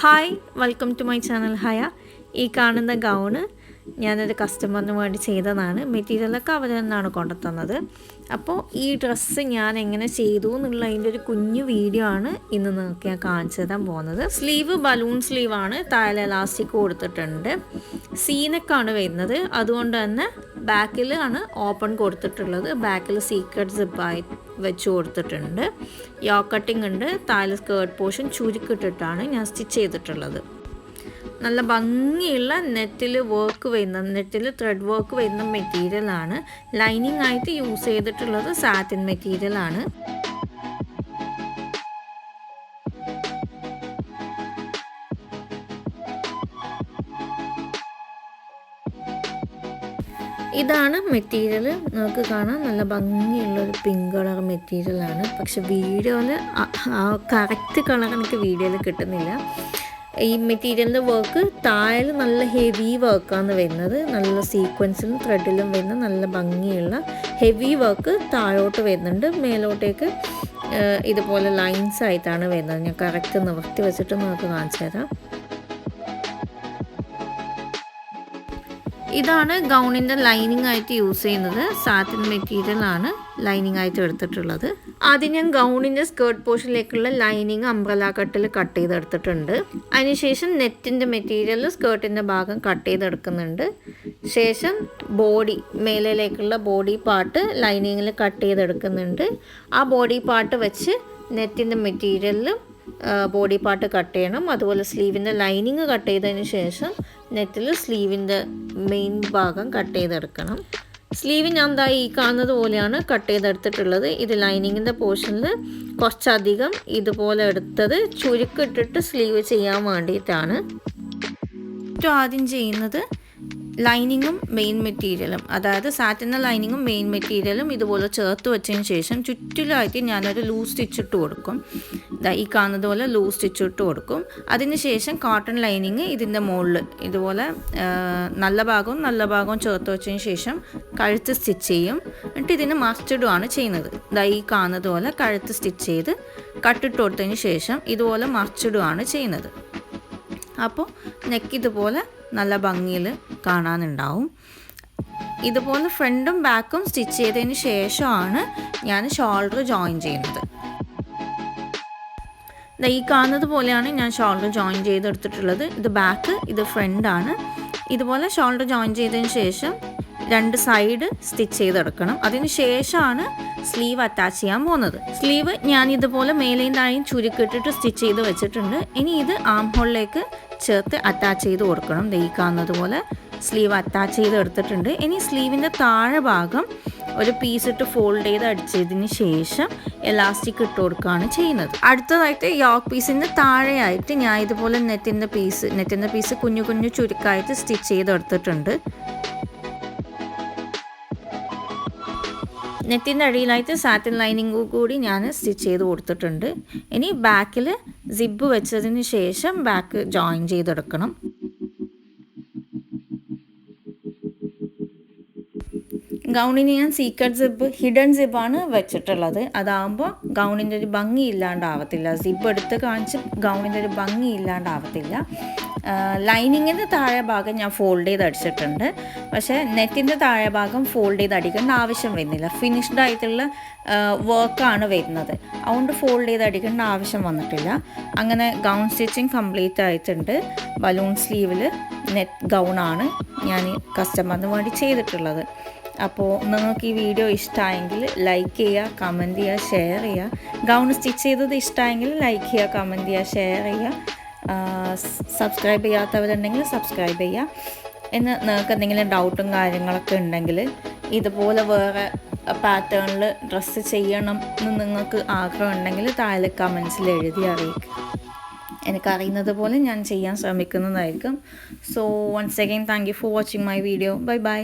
Hi welcome to my channel ഹയ ഈ കാണുന്ന gown ഞാനൊരു കസ്റ്റമറിന് വേണ്ടി ചെയ്തതാണ്. മെറ്റീരിയലൊക്കെ അവർ തന്നെയാണ് കൊണ്ടുത്തന്നത്. അപ്പോൾ ഈ ഡ്രസ്സ് ഞാൻ എങ്ങനെ ചെയ്തു എന്നുള്ള അതിന്റെ ഒരു കുഞ്ഞു വീഡിയോ ആണ് ഇന്ന് നിങ്ങൾക്ക് ഞാൻ കാണിച്ചു തരാൻ പോകുന്നത്. സ്ലീവ് ബലൂൺ സ്ലീവാണ് താഴെ എലാസ്റ്റിക് കൊടുത്തിട്ടുണ്ട്. സീനക്കാണ് വരുന്നത്. അതുകൊണ്ട് തന്നെ ബാക്കിൽ ആണ് ഓപ്പൺ കൊടുത്തിട്ടുള്ളത്. ബാക്കിൽ സീക്രട്ട് സിപ്പായി വെച്ച് കൊടുത്തിട്ടുണ്ട്. യോ കട്ടിംഗ് ഉണ്ട്. താഴെ സ്കേർട്ട് പോർഷൻ ചുരുക്കിട്ടിട്ടാണ് ഞാൻ സ്റ്റിച്ച് ചെയ്തിട്ടുള്ളത്. നല്ല ഭംഗിയുള്ള നെറ്റിൽ വർക്ക് വരുന്ന നെറ്റിൽ ത്രെഡ് വർക്ക് വരുന്ന മെറ്റീരിയലാണ് ലൈനിങ് ആയിട്ട് യൂസ് ചെയ്തിട്ടുള്ളത് സാറ്റിൻ മെറ്റീരിയലാണ് ഇതാണ് മെറ്റീരിയൽ നമുക്ക് കാണാം നല്ല ഭംഗിയുള്ള ഒരു പിങ്ക് കളർ മെറ്റീരിയലാണ് പക്ഷെ വീഡിയോയിൽ ആ കറക്റ്റ് കളർ എനിക്ക് വീഡിയോയിൽ കിട്ടുന്നില്ല. ഈ മെറ്റീരിയലിന്റെ വർക്ക് താഴെ നല്ല ഹെവി വർക്കാണ് വരുന്നത്. നല്ല സീക്വൻസിലും ത്രെഡിലും വരുന്ന നല്ല ഭംഗിയുള്ള ഹെവി വർക്ക് താഴോട്ട് വരുന്നുണ്ട്. മേലോട്ടേക്ക് ഇതുപോലെ ലൈൻസ് ആയിട്ടാണ് വരുന്നത്. ഞാൻ കറക്റ്റ് നിവർത്തി വെച്ചിട്ട് നിങ്ങൾക്ക് കാണിച്ചു തരാം. ഇതാണ് ഗൗണിന്റെ ലൈനിങ് ആയിട്ട് യൂസ് ചെയ്യുന്നത്. സാറ്റിൻ മെറ്റീരിയൽ ആണ് ലൈനിങ് ആയിട്ട് എടുത്തിട്ടുള്ളത്. ആദ്യം ഞാൻ ഗൗണിന്റെ സ്കേർട്ട് പോർഷനിലേക്കുള്ള ലൈനിങ് അംബ്രല കട്ടിൽ കട്ട് ചെയ്തെടുത്തിട്ടുണ്ട്. അതിനുശേഷം നെറ്റിന്റെ മെറ്റീരിയൽ സ്കേർട്ടിന്റെ ഭാഗം കട്ട് ചെയ്തെടുക്കുന്നുണ്ട്. ശേഷം ബോഡി മേലിലേക്കുള്ള ബോഡി പാർട്ട് ലൈനിങ്ങിൽ കട്ട് ചെയ്തെടുക്കുന്നുണ്ട്. ആ ബോഡി പാർട്ട് വെച്ച് നെറ്റിന്റെ മെറ്റീരിയലിലും ബോഡി പാർട്ട് കട്ട് ചെയ്യണം. അതുപോലെ സ്ലീവിന്റെ ലൈനിങ് കട്ട് ചെയ്തതിന് ശേഷം നെറ്റിൽ സ്ലീവിന്റെ മെയിൻ ഭാഗം കട്ട് ചെയ്തെടുക്കണം. സ്ലീവ് ഞാൻ എന്താ ഈ കാണുന്നത് പോലെയാണ് കട്ട് ചെയ്തെടുത്തിട്ടുള്ളത്. ഇത് ലൈനിങ്ങിന്റെ പോർഷനിൽ കുറച്ചധികം ഇതുപോലെ എടുത്തത് ചുരുക്കിട്ടിട്ട് സ്ലീവ് ചെയ്യാൻ വേണ്ടിയിട്ടാണ്. ഏറ്റവും ആദ്യം ചെയ്യുന്നത് ലൈനിങ്ങും മെയിൻ മെറ്റീരിയലും അതായത് സാറ്റിന്റെ ലൈനിങ്ങും മെയിൻ മെറ്റീരിയലും ഇതുപോലെ ചേർത്ത് വെച്ചതിന് ശേഷം ചുറ്റിലായിട്ട് ഞാനൊരു ലൂസ് സ്റ്റിച്ച് ഇട്ട് കൊടുക്കും. ഈ കാണുന്നത് പോലെ ലൂസ് സ്റ്റിച്ച് ഇട്ട് കൊടുക്കും. അതിന് ശേഷം കോട്ടൺ ലൈനിങ് ഇതിന്റെ മുകളിൽ ഇതുപോലെ നല്ല ഭാഗവും നല്ല ഭാഗവും ചേർത്ത് വെച്ചതിന് ശേഷം കഴുത്ത് സ്റ്റിച്ച് ചെയ്യും. എന്നിട്ട് ഇതിന് മസ്റ്റിഡുമാണ് ചെയ്യുന്നത്. ഇതാ ഈ കാണുന്നത് പോലെ കഴുത്ത് സ്റ്റിച്ച് ചെയ്ത് കട്ടിട്ട് കൊടുത്തതിന് ശേഷം ഇതുപോലെ മറിച്ചിടുകയാണ് ചെയ്യുന്നത്. അപ്പോൾ നെക്ക് ഇതുപോലെ നല്ല ഭംഗിയിൽ കാണാനുണ്ടാവും. ഇതുപോലെ ഫ്രണ്ടും ബാക്കും സ്റ്റിച്ച് ചെയ്തതിന് ശേഷമാണ് ഞാൻ ഷോൾഡർ ജോയിൻ ചെയ്യുന്നത്. ഈ കാണുന്നത് പോലെയാണ് ഞാൻ ഷോൾഡർ ജോയിൻ ചെയ്തെടുത്തിട്ടുള്ളത്. ഇത് ബാക്ക് ഇത് ഫ്രണ്ടാണ്. ഇതുപോലെ ഷോൾഡർ ജോയിൻ ചെയ്തതിന് ശേഷം രണ്ട് സൈഡ് സ്റ്റിച്ച് ചെയ്തെടുക്കണം. അതിന് ശേഷമാണ് സ്ലീവ് അറ്റാച്ച് ചെയ്യാൻ പോകുന്നത്. സ്ലീവ് ഞാൻ ഇതുപോലെ മേലെയും താഴെയും ചുരുക്കിട്ടിട്ട് സ്റ്റിച്ച് ചെയ്ത് വെച്ചിട്ടുണ്ട്. ഇനി ഇത് ആം ഹോളിലേക്ക് ചേർത്ത് അറ്റാച്ച് ചെയ്ത് കൊടുക്കണം. ദേ കാണുന്നത് പോലെ സ്ലീവ് അറ്റാച്ച് ചെയ്ത് എടുത്തിട്ടുണ്ട്. ഇനി സ്ലീവിന്റെ താഴെ ഭാഗം ഒരു പീസ് ഇട്ട് ഫോൾഡ് ചെയ്ത് അടിച്ചതിന് ശേഷം എലാസ്റ്റിക് ഇട്ട് കൊടുക്കുകയാണ് ചെയ്യുന്നത്. അടുത്തതായിട്ട് യോക്ക് പീസിന്റെ താഴെയായിട്ട് ഞാൻ ഇതുപോലെ നെറ്റിന്റെ പീസ് നെറ്റിന്റെ പീസ് കുഞ്ഞു കുഞ്ഞു ചുരുക്കായിട്ട് സ്റ്റിച്ച് ചെയ്തെടുത്തിട്ടുണ്ട്. നെറ്റിന്റെ അടിയിലായിട്ട് സാറ്റിൻ ലൈനിങ് കൂടി ഞാൻ സ്റ്റിച്ച് ചെയ്ത് കൊടുത്തിട്ടുണ്ട്. ഇനി ബാക്കിൽ സിബ് വെച്ചതിന് ശേഷം ബാക്ക് ജോയിൻ ചെയ്തെടുക്കണം. ഗൗണിന് ഞാൻ സീക്രട്ട് സിബ് ഹിഡൻ സിബാണ് വെച്ചിട്ടുള്ളത്. അതാകുമ്പോൾ ഗൗണിന്റെ ഒരു ഭംഗി ഇല്ലാണ്ടാവത്തില്ല. സിബ് എടുത്ത് കാണിച്ച് ഗൗണിന്റെ ഒരു ഭംഗി ഇല്ലാണ്ടാവത്തില്ല. ലൈനിങ്ങിന്റെ താഴെ ഭാഗം ഞാൻ ഫോൾഡ് ചെയ്ത് അടിച്ചിട്ടുണ്ട്. പക്ഷേ നെറ്റിന്റെ താഴെ ഭാഗം ഫോൾഡ് ചെയ്ത് അടിക്കേണ്ട ആവശ്യം വരുന്നില്ല. ഫിനിഷ്ഡ് ആയിട്ടുള്ള വർക്കാണ് വരുന്നത്. അതുകൊണ്ട് ഫോൾഡ് ചെയ്ത് അടിക്കേണ്ട ആവശ്യം വന്നിട്ടില്ല. അങ്ങനെ ഗൗൺ സ്റ്റിച്ചിങ് കംപ്ലീറ്റ് ആയിട്ടുണ്ട്. ബലൂൺ സ്ലീവിൽ നെറ്റ് ഗൗണാണ് ഞാൻ കസ്റ്റമറിന് വേണ്ടി ചെയ്തിട്ടുള്ളത്. അപ്പോൾ നിങ്ങൾക്ക് ഈ വീഡിയോ ഇഷ്ടമായെങ്കിൽ ലൈക്ക് ചെയ്യുക കമന്റ് ചെയ്യുക ഷെയർ ചെയ്യുക. ഗൗൺ സ്റ്റിച്ച് ചെയ്തത് ഇഷ്ടമായെങ്കിൽ ലൈക്ക് ചെയ്യുക കമന്റ് ചെയ്യുക ഷെയർ ചെയ്യുക. സബ്സ്ക്രൈബ് ചെയ്യാത്തവരുണ്ടെങ്കിൽ സബ്സ്ക്രൈബ് ചെയ്യുക എന്ന് നിങ്ങൾക്ക് എന്തെങ്കിലും ഡൗട്ടും കാര്യങ്ങളൊക്കെ ഉണ്ടെങ്കിൽ ഇതുപോലെ വേറെ പാറ്റേണിൽ ഡ്രസ്സ് ചെയ്യണം എന്ന് നിങ്ങൾക്ക് ആഗ്രഹം ഉണ്ടെങ്കിൽ താഴെ കമൻസിൽ എഴുതി അറിയിക്കുക എനിക്കറിയുന്നത് പോലെ ഞാൻ ചെയ്യാൻ ശ്രമിക്കുന്നതായിരിക്കും. So once again thank you for watching my video bye bye